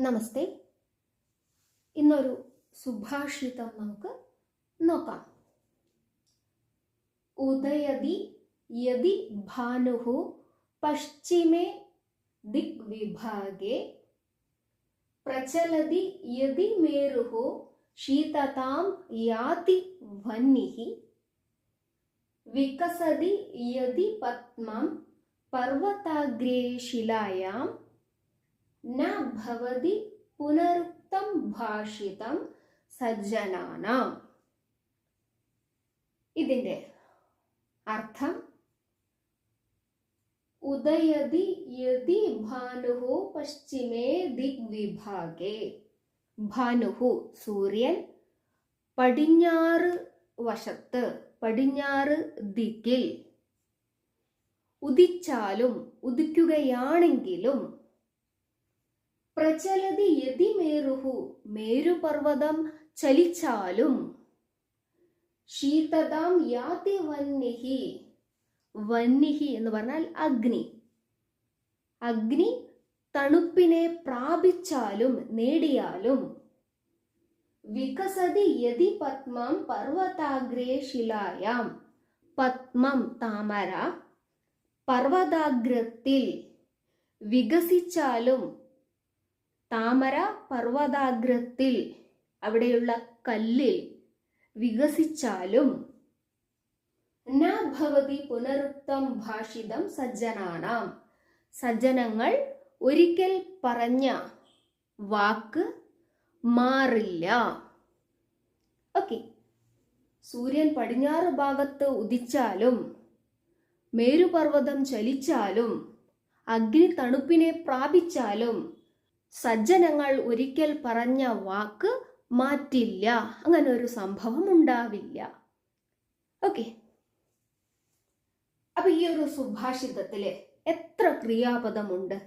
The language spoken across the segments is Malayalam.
നമസ്തേ ഇന്നൊരു സുഭാഷിതം നമുക്ക് നോക്കാം ഉദയതി യതി ഭാനുഃ പശ്ചിമേ ദിഗ്വിഭാഗേ പ്രചലതി യതി മേരുഃ ശീതതാം യാതി വഹ്നിഃ വികസതി യതി പത്മം പർവതാഗ്രേ ശിലായാം ന ഭവതി പുനരുക്തം ഭാഷിതം സജ്ജനാനാം ഇതിന്റെ അർത്ഥം ഉദയതി യതി ഭാനുഃ പശ്ചിമേ ദിഗ്വിഭാഗേ। ഭാനുഃ സൂര്യൻ പടിഞ്ഞാറ് വശത്ത് പടിഞ്ഞാറ് ദിക്കിൽ ഉദിച്ചാലും ഉദിക്കുകയാണെങ്കിലും പ്രചലതി യതി മേരുഹു മേരുപർവതം ചലിച്ചാലും. ശീതതാം യാതി വന്നിഹി വന്നിഹി എന്ന് പറഞ്ഞാൽ അഗ്നി. അഗ്നി തണുപ്പിനെ പ്രാപിച്ചാലും നേടിയാലും. വികസതി യതി പത്മം പർവതാഗ്രേ ശിലായാം. പത്മം താമര പർവതാഗ്രത്തിൽ വികസിച്ചാലും താമര പർവതാഗ്രത്തിൽ അവിടെയുള്ള കല്ലിൽ വികസിച്ചാലും നഭവതി ഭവതി പുനരുക്തം ഭാഷിതം സജ്ജനാണാം. സജ്ജനങ്ങൾ ഒരിക്കൽ പറഞ്ഞ വാക്ക് മാറില്ല. ഓക്കെ. സൂര്യൻ പടിഞ്ഞാറ് ഭാഗത്ത് ഉദിച്ചാലും മേരുപർവതം ചലിച്ചാലും അഗ്നി തണുപ്പിനെ പ്രാപിച്ചാലും സജ്ജനങ്ങൾ ഒരിക്കൽ പറഞ്ഞ വാക്ക് മാറ്റില്ല. അങ്ങനെ ഒരു സംഭവം ഉണ്ടാവില്ല. ഓക്കെ അപ്പൊ ഈ ഒരു സുഭാഷിതത്തിൽ എത്ര ക്രിയാപദമുണ്ട്?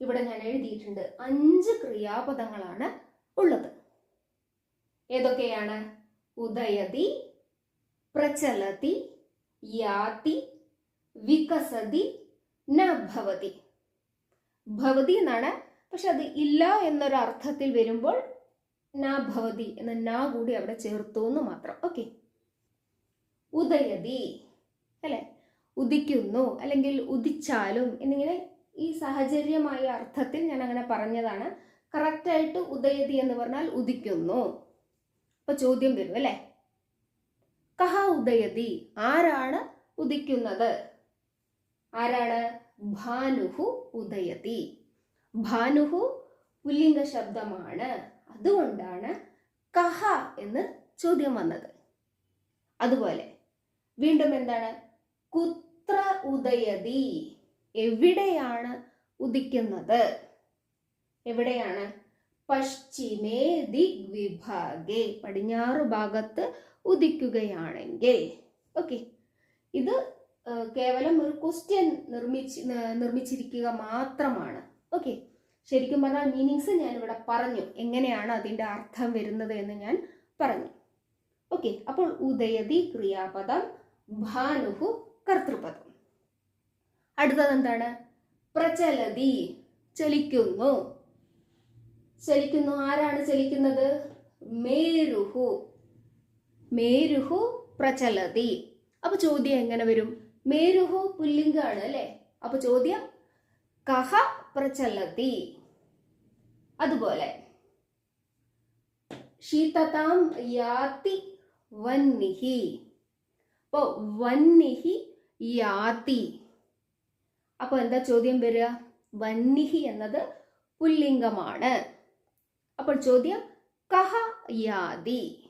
ഇവിടെ ഞാൻ എഴുതിയിട്ടുണ്ട് അഞ്ച് ക്രിയാപദങ്ങളാണ് ഉള്ളത്. ഏതൊക്കെയാണ്? ഉദയതി പ്രചലതി യാതി വികസതി നഭവതി ഭവതി എന്നാണ് പക്ഷെ അത് ഇല്ല എന്നൊരു അർത്ഥത്തിൽ വരുമ്പോൾ നാ ഭവതി എന്ന നാ കൂടി അവിടെ ചേർത്തു എന്ന് മാത്രം. ഓക്കെ ഉദയതി അല്ലെ? ഉദിക്കുന്നു അല്ലെങ്കിൽ ഉദിച്ചാലും എന്നിങ്ങനെ ഈ സാഹചര്യമായ അർത്ഥത്തിൽ ഞാൻ അങ്ങനെ പറഞ്ഞതാണ് കറക്റ്റായിട്ട് ഉദയതി എന്ന് പറഞ്ഞാൽ ഉദിക്കുന്നു. അപ്പൊ ചോദ്യം വരും അല്ലെ? കഹ ഉദയതി ആരാണ് ഉദിക്കുന്നത്? ആരാണ്? ഭാനുഹു ഉദയതി. ഭാനുഹു പുല്ലിംഗ ശബ്ദമാണ് അതുകൊണ്ടാണ് കഹ എന്ന് ചോദ്യം വന്നത്. അതുപോലെ വീണ്ടും എന്താണ്? കുത്ര ഉദയതി. എവിടെയാണ് ഉദിക്കുന്നത്? എവിടെയാണ്? പശ്ചിമേ ദിഗ്വിഭാഗേ. പടിഞ്ഞാറ് ഭാഗത്ത് ഉദിക്കുകയാണെങ്കിൽ. ഓക്കെ. ഇത് കേവലം ഒരു ക്വസ്റ്റ്യൻ നിർമ്മിച്ച് നിർമ്മിച്ചിരിക്കുക മാത്രമാണ്. ഓക്കെ ശരിക്കും പറഞ്ഞാൽ മീനിങ്സ് ഞാൻ ഇവിടെ പറഞ്ഞു. എങ്ങനെയാണ് അതിന്റെ അർത്ഥം വരുന്നത് എന്ന് ഞാൻ പറഞ്ഞു. ഓക്കെ അപ്പോൾ ഉദയതി ക്രിയാപദം ഭാനുഹു കർത്തൃപദം. അടുത്തത് എന്താണ്? പ്രചലതി ചലിക്കുന്നു. ചലിക്കുന്നു ആരാണ് ചലിക്കുന്നത്? മേരുഹു. മേരുഹു പ്രചലതി. അപ്പൊ ചോദ്യം എങ്ങനെ വരും? മേരുഹു പുല്ലിംഗാണ് അല്ലെ? അപ്പൊ ചോദ്യം കഹ പ്രചലതി. അതുപോലെ ശീതതാം യാതി വന്നിഹി. അപ്പോ വന്നിഹി യാതി. അപ്പൊ എന്താ ചോദ്യം വരിക? വന്നിഹി എന്നത് പുല്ലിംഗമാണ്. അപ്പോൾ ചോദ്യം കഹ യാതി.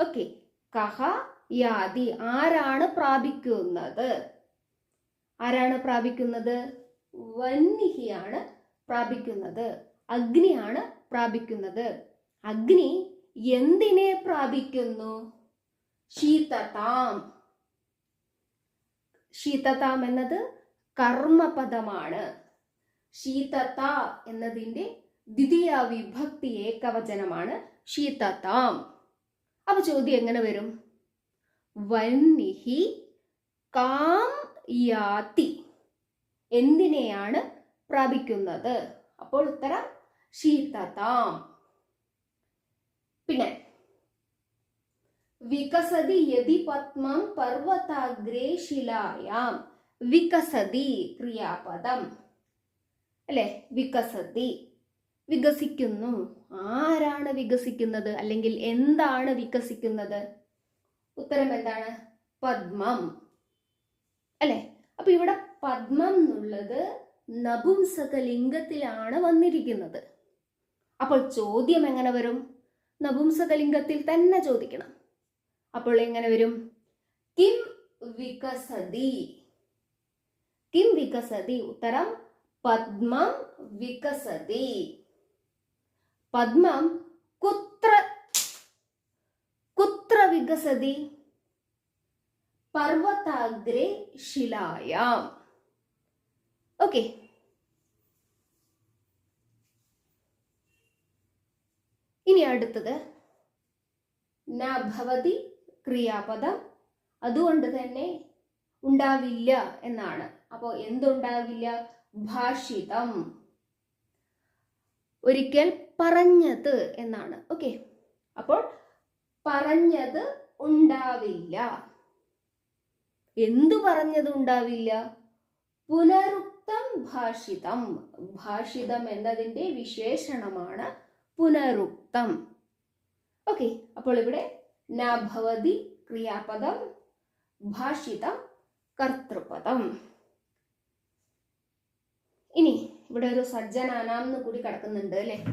ഓക്കെ കഹ യാതി ആരാണ് പ്രാപിക്കുന്നത്? ആരാണ് പ്രാപിക്കുന്നത്? വന്നിഹിയാണ് പ്രാപിക്കുന്നത്. അഗ്നിയാണ് പ്രാപിക്കുന്നത്. അഗ്നി എന്തിനെ പ്രാപിക്കുന്നു? ശീതതാം. ശീതതാം എന്നത് കർമ്മപദമാണ്. ശീതത എന്നതിന്റെ ദ്വിതീയ വിഭക്തി ഏകവചനമാണ് ശീതതാം. അപ്പൊ ചോദ്യം എങ്ങനെ വരും? വന്നിഹി കാം യാതി എന്തിനെയാണ് പ്രാപിക്കുന്നത്? അപ്പോൾ ഉത്തരം ശീതതാം. പിന്നെ വികസതി യതി പത്മം പർവതാഗ്രേ ശിലായാം. വികസതി ക്രിയാപദം. അല്ലെ? വികസതി. വികസിക്കുന്നു. ആരാണ് വികസിക്കുന്നത്? അല്ലെങ്കിൽ എന്താണ് വികസിക്കുന്നത്? ഉത്തരം എന്താണ്? പത്മം അല്ലെ? പദ്മം എന്നുള്ളത് നപുംസകലിംഗത്തിലാണ് വന്നിരിക്കുന്നത്. അപ്പോൾ ചോദ്യം എങ്ങനെ വരും? നപുംസകലിംഗത്തിൽ തന്നെ ചോദിക്കണം. അപ്പോൾ എങ്ങനെ വരും? കിം വികസതി. കിം വികസതി. ഉത്തരം പത്മം വികസതി. പത്മം കുത്ര കുത്ര വികസതി പർവതാഗ്രേ ശിലായാം. ഓക്കെ. ഇനി അടുത്തത്. ന ഭവതി ക്രിയാപദം. അതുകൊണ്ട് തന്നെ ഉണ്ടാവില്ല എന്നാണ്. അപ്പോൾ എന്തുണ്ടാവില്ല? ഭാഷിതം. ഒരിക്കൽ പറഞ്ഞത് എന്നാണ്. ഓക്കെ. അപ്പോൾ പറഞ്ഞത് ഉണ്ടാവില്ല. എന്തു പറഞ്ഞത് ഉണ്ടാവില്ല? പുനരുക്തം ഭാഷിതം. ഭാഷിതം എന്നതിന്റെ വിശേഷണമാണ് പുനരുക്തം. ഓക്കെ അപ്പോൾ ഇവിടെ നഭവതി ക്രിയാപദം ഭാഷിതം കർത്തൃപദം. ഇനി ഇവിടെ ഒരു സജ്ജനാനാം എന്ന് കൂടി കിടക്കുന്നുണ്ട് അല്ലേ?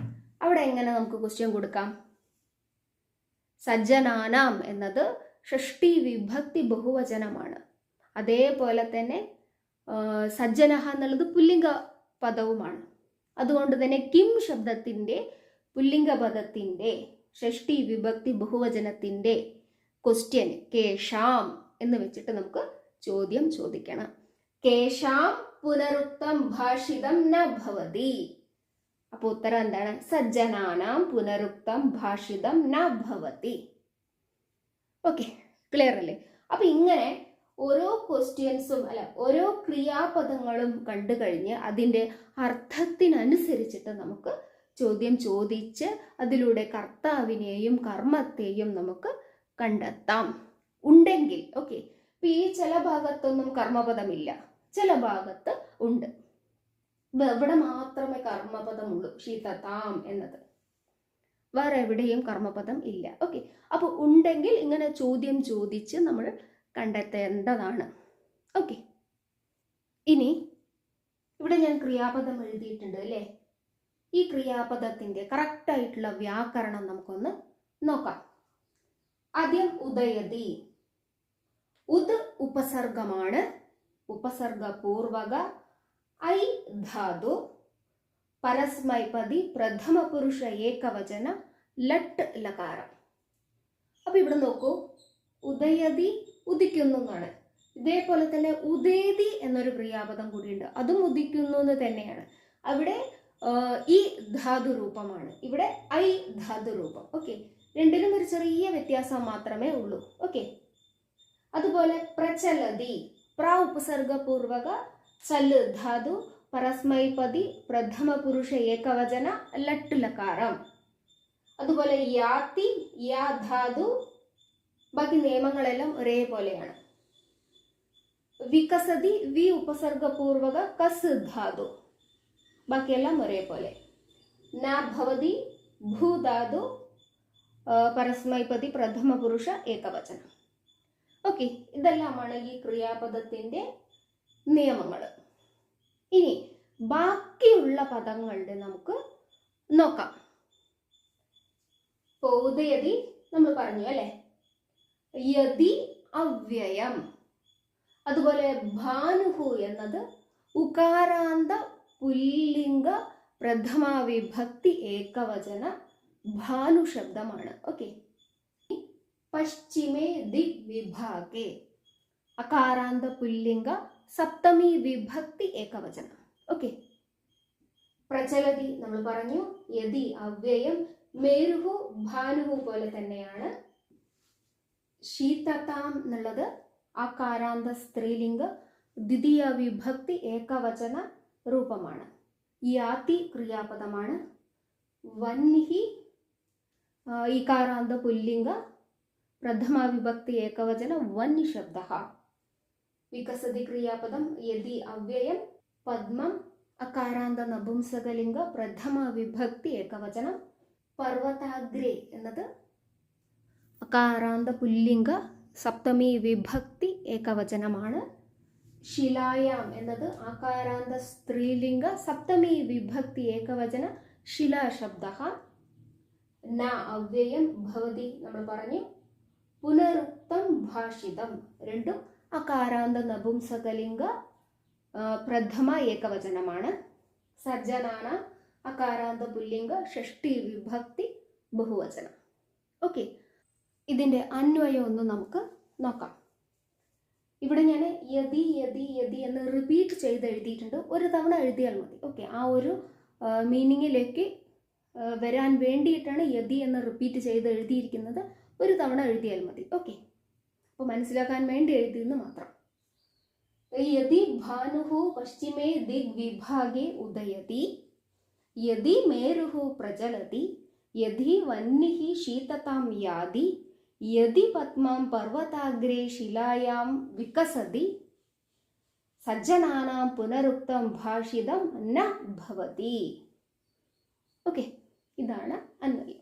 അവിടെ എങ്ങനെ നമുക്ക് ക്വസ്റ്റ്യൻ കൊടുക്കാം? സജ്ജനാനാം എന്നത് ഷഷ്ടി വിഭക്തി ബഹുവചനമാണ്. അതേപോലെ തന്നെ സജ്ജനഹ എന്നുള്ളത് പുല്ലിംഗ പദവുമാണ്. അതുകൊണ്ട് തന്നെ കിം ശബ്ദത്തിന്റെ പുല്ലിംഗ പദത്തിന്റെ ഷഷ്ടി വിഭക്തി ബഹുവചനത്തിന്റെ ക്വസ്റ്റ്യൻ കേശാം എന്ന് വെച്ചിട്ട് നമുക്ക് ചോദ്യം ചോദിക്കണം. കേശാം പുനരുക്തം ഭാഷിതം ന ഭവതി. അപ്പോൾ ഉത്തരം എന്താണ്? സജ്ജനാനാം പുനരുക്തം ഭാഷിതം ന ഭവതി. ഓക്കെ ക്ലിയർ അല്ലേ? അപ്പൊ ഇങ്ങനെ ഓരോ ക്വസ്റ്റ്യൻസും അല്ല ഓരോ ക്രിയാപദങ്ങളും കണ്ടു കഴിഞ്ഞ് അതിന്റെ അർത്ഥത്തിനനുസരിച്ചിട്ട് നമുക്ക് ചോദ്യം ചോദിച്ച് അതിലൂടെ കർത്താവിനെയും കർമ്മത്തെയും നമുക്ക് കണ്ടെത്താം. ഉണ്ടെങ്കിൽ ഓക്കെ ഇപ്പൊ ഈ ചില ഭാഗത്തൊന്നും കർമ്മപദമില്ല. ചില ഭാഗത്ത് ഉണ്ട്. ഇവിടെ മാത്രമേ കർമ്മപദമുള്ളൂ? ശീതതാം എന്നത്. വേറെ എവിടെയും കർമ്മപദം ഇല്ല. ഓക്കെ അപ്പോൾ ഉണ്ടെങ്കിൽ ഇങ്ങനെ ചോദ്യം ചോദിച്ച് നമ്മൾ കണ്ടെത്തേണ്ടതാണ്. ഓക്കെ ഇനി ഇവിടെ ഞാൻ ക്രിയാപദം എഴുതിയിട്ടുണ്ട് അല്ലേ? ഈ ക്രിയാപദത്തിന്റെ കറക്റ്റ് ആയിട്ടുള്ള വ്യാകരണം നമുക്കൊന്ന് നോക്കാം. ആദ്യം ഉദയതി. ഉദ് ഉപസർഗമാണ്. ഉപസർഗപൂർവക. ഐ ധാതു. പരസ്മൈപതി. പ്രഥമ പുരുഷ ഏകവചന. ലട്ട് ലകാരം. അപ്പൊ ഇവിടെ നോക്കൂ. ഉദയതി ഉദിക്കുന്നു എന്നാണ് ഇതേപോലെ തന്നെ ഉദേതി എന്നൊരു ക്രിയാപദം കൂടിയുണ്ട്. അതും ഉദിക്കുന്നു എന്ന് തന്നെയാണ്. അവിടെ ഈ ധാതു രൂപമാണ്. ഇവിടെ ഐ ധാതു രൂപം. ഓക്കെ. രണ്ടിലും ഒരു ചെറിയ വ്യത്യാസം മാത്രമേ ഉള്ളൂ. ഓക്കെ. അതുപോലെ പ്രചലതി പ്ര ഉപസർഗപൂർവക ചൽ ധാതു പരസ്മൈപതി പ്രഥമ പുരുഷ ഏകവചന ലട്ടുലകാരം അതുപോലെ യാതി യാ ധാതു ബാക്കി നിയമങ്ങളെല്ലാം ഒരേപോലെയാണ്. വികസതി വി ഉപസർഗപൂർവക കസ് ധാതു. ബാക്കിയെല്ലാം ഒരേപോലെ. ന ഭൂധാതു പരസ്മൈപതി പ്രഥമ പുരുഷ ഏകവചനം. ഓക്കെ ഇതെല്ലാമാണ് ഈ ക്രിയാപദത്തിന്റെ നിയമങ്ങൾ. ഇനി ബാക്കിയുള്ള പദങ്ങളുടെ നമുക്ക് നോക്കാം. ഉദയതി നമ്മൾ പറഞ്ഞു അല്ലെ? യതി അവ്യയം. അതുപോലെ ഭാനുഹു എന്നത് ഉകാരാന്ത പുല്ലിംഗ പ്രഥമ വിഭക്തി ഏകവചന ഭാനു ശബ്ദമാണ്. ഓക്കെ പശ്ചിമേ ദിക് വിഭാഗേ അകാരാന്ത പുല്ലിംഗ സപ്തമി വിഭക്തി ഏകവചനം. ഓക്കെ പ്രചലതി നമ്മൾ പറഞ്ഞു യതി അവ്യയം മേരുഹു ഭാനുഹു പോലെ തന്നെയാണ് ശീതതാം എന്നുള്ളത് ആകാരാന്ത സ്ത്രീലിംഗ ദ്വിതീയ വിഭക്തി ഏകവചന രൂപമാണ്. യാതി ക്രിയാപദമാണ് വന്നിഹി ഈ ഇകാരാന്ത പുല്ലിംഗ പ്രഥമ വിഭക്തി ഏകവചന വന്നി ശബ്ദ. വികസതി ക്രിയാപദം യതി അവ്യയം പദ്മം അകാരാന്ത നപുംസകലിംഗ പ്രഥമ വിഭക്തി ഏകവചനം പർവതാഗ്രേ എന്നത് അകാരാന്ത പുല്ലിംഗ സപ്തമി വിഭക്തി ഏകവചനമാണ്. ശിലായാം എന്നത് ആകാരാന്ത സ്ത്രീലിംഗ സപ്തമി വിഭക്തി ഏകവചന ശിലാശബ്ദ ന അവ്യയം ഭവതി നമ്മൾ പറഞ്ഞു. പുനരുക്തം ഭാഷിതം രണ്ടും അകാരാന്ത നപുംസകലിംഗ പ്രഥമ ഏകവചനമാണ്. സജ്ജനാന അകാരാന്ത പുല്ലിംഗ ഷഷ്ടി വിഭക്തി ബഹുവചനം. ഓക്കെ. ഇതിന്റെ അന്വയം ഒന്ന് നമുക്ക് നോക്കാം. ഇവിടെ ഞാൻ യതി യതി യതി എന്ന് റിപ്പീറ്റ് ചെയ്ത് എഴുതിയിട്ടുണ്ട്. ഒരു തവണ എഴുതിയാൽ മതി. ഓക്കെ ആ ഒരു മീനിങ്ങിലേക്ക് വരാൻ വേണ്ടിയിട്ടാണ് യതി എന്ന് റിപ്പീറ്റ് ചെയ്ത് എഴുതിയിരിക്കുന്നത്. ഒരു തവണ എഴുതിയാൽ മതി. ഓക്കെ അപ്പോൾ മനസ്സിലാക്കാൻ വേണ്ടി എഴുതിയെന്ന് മാത്രം. യതി ഭാനുഹു പശ്ചിമേ ദിഗ്വിഭാഗേ ഉദയതി. യതി മേരുഹു പ്രചലതി. യതി വന്നിഹി ശീതതാം യാതി യതി പത്മാം പർവതാഗ്രേ ശിലായാം വികസതി സജ്ജനാനാം പുനരുക്തം ഭാഷിതം ന ഭവതി ഓക്കെ ഇതാണ് അന്വയം